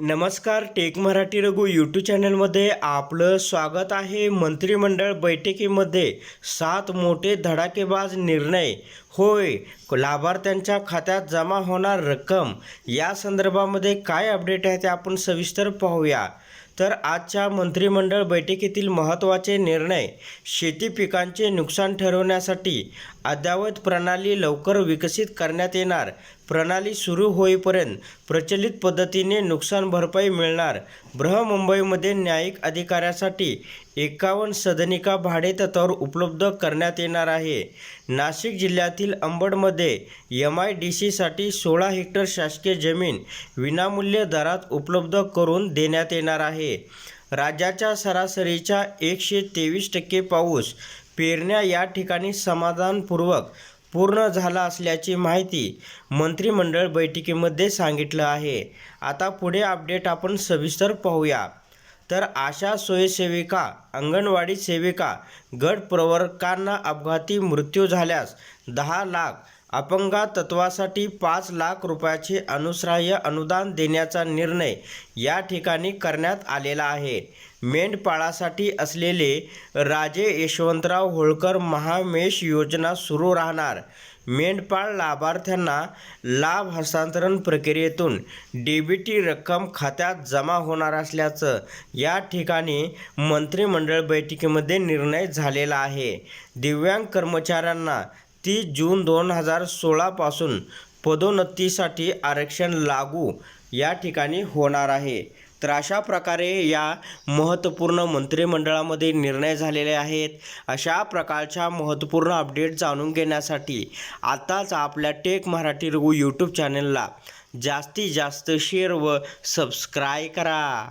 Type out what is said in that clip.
नमस्कार take Marathi Raghu YouTube चॅनलमध्ये आपलं स्वागत आहे. मंत्रिमंडळ बैठकीमध्ये सात मोठे धडाकेबाज निर्णय. होय लाभार्थ्यांच्या खात्यात जमा होणार रक्कम. या संदर्भामध्ये काय अपडेट आहे ते आपण सविस्तर पाहूया. तर आजच्या मंत्रिमंडळ बैठकीतील महत्त्वाचे निर्णय शेती पिकांचे नुकसान ठरवण्यासाठी अद्ययावत प्रणाली लवकर विकसित करण्यात येणार प्रणाली सुरू होईपर्यंत प्रचलित पद्धतीने नुकसान भरपाई मिळणार बृहमुंबईमध्ये न्यायिक अधिकाऱ्यासाठी एकावन्न सदनिका भाडेतत्वावर उपलब्ध करण्यात येणार आहे. नाशिक जिल्ह्यातील अंबडमध्ये एम आय डी सीसाठी सोळा हेक्टर शासकीय जमीन विनामूल्य दरात उपलब्ध करून देण्यात येणार आहे. राज्याच्या सरासरीच्या एकशे तेवीस टक्के पाऊस पेरण्या या ठिकाणी समाधानपूर्वक पूर्ण झाला असल्याची माहिती मंत्रिमंडळ बैठकीमध्ये सांगितलं आहे. आता पुढे अपडेट आपण सविस्तर पाहूया. तर आशा स्वयंसेविका अंगणवाडी सेविका गट प्रवर्गांना अपघाती मृत्यू झाल्यास दहा लाख अपंगातत्वासाठी पाच लाख रुपयाचे अनुश्राह्य अनुदान देण्याचा निर्णय या ठिकाणी करण्यात आलेला आहे. मेंढपाळासाठी असलेले राजे यशवंतराव होळकर महामेश योजना सुरू राहणार. मेंढपाळ लाभार्थ्यांना लाभ हस्तांतरण प्रक्रियेतून डीबीटी रक्कम खात्यात जमा होणार असल्याचं या ठिकाणी मंत्रिमंडळ बैठकीमध्ये निर्णय झालेला आहे. दिव्यांग कर्मचाऱ्यांना तीस जून दोन हजार सोळापासून पदोन्नतीसाठी आरक्षण लागू या ठिकाणी होणार आहे. तर अशा प्रकारे या महत्त्वपूर्ण मंत्रिमंडळामध्ये निर्णय झालेले आहेत. अशा प्रकारच्या महत्त्वपूर्ण अपडेट जाणून घेण्यासाठी आताच आपल्या टेक मराठी रघु यूट्यूब चॅनलला जास्तीत जास्त शेअर व सबस्क्राय करा.